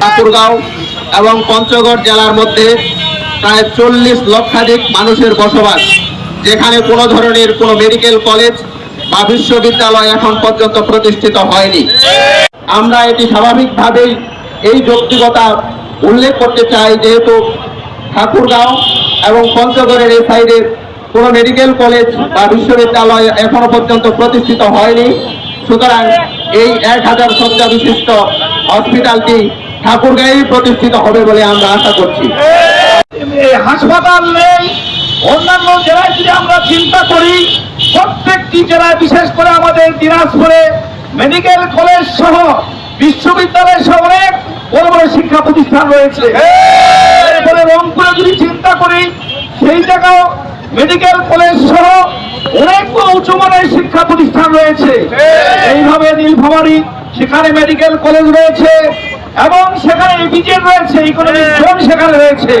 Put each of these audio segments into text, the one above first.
ঠাকুরগাঁও এবং পঞ্চগড় জেলার মধ্যে প্রায় চল্লিশ লক্ষাধিক মানুষের বসবাস, যেখানে কোনো ধরনের কোনো মেডিকেল কলেজ বা বিশ্ববিদ্যালয় এখন পর্যন্ত প্রতিষ্ঠিত হয়নি। আমরা এটি স্বাভাবিকভাবেই এই যৌক্তিকতা উল্লেখ করতে চাই, যেহেতু ঠাকুরগাঁও এবং পঞ্চগড়ের এই সাইডে কোনো মেডিকেল কলেজ বা বিশ্ববিদ্যালয় এখনও পর্যন্ত প্রতিষ্ঠিত হয়নি। সুতরাং এই এক হাজার শয্যা বিশিষ্ট হসপিটালটি ঠাকুরগাঁয়েই প্রতিষ্ঠিত হবে বলে আমরা আশা করছি। হাসপাতাল নেই, অন্যান্য জেলায় যদি আমরা চিন্তা করি, প্রত্যেকটি জেলায়, বিশেষ করে আমাদের দিনাজপুরে মেডিকেল কলেজ সহ বিশ্ববিদ্যালয় সহ অনেক বড় বড় শিক্ষা প্রতিষ্ঠান রয়েছে। রংপুরে যদি চিন্তা করি, সেই জায়গাও মেডিকেল কলেজ সহ অনেক বড় উচ্চমানের শিক্ষা প্রতিষ্ঠান রয়েছে। এইভাবে নীলফামারী সেখানে মেডিকেল কলেজ রয়েছে এবং সেখানে বিজেন রয়েছে ইকোনমিক জোন সেখানে রয়েছে।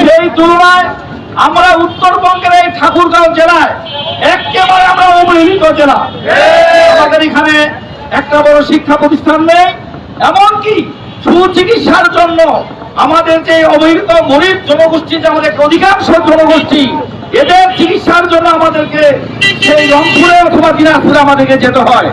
সেই তুলনায় আমরা উত্তরবঙ্গের এই ঠাকুরগাঁও জেলায় একেবারে আমরা অবহেলিত জেলা। আমাদের এখানে একটা বড় শিক্ষা প্রতিষ্ঠান নেই এমনকি সুচিকিৎসার জন্য আমাদের যে অবহেলিত গরিব জনগোষ্ঠী যে আমাদের অধিকাংশ জনগোষ্ঠী এদের চিকিৎসার জন্য আমাদেরকে সেই রংপুরে অথবা দিনাজপুরে আমাদেরকে যেতে হয়।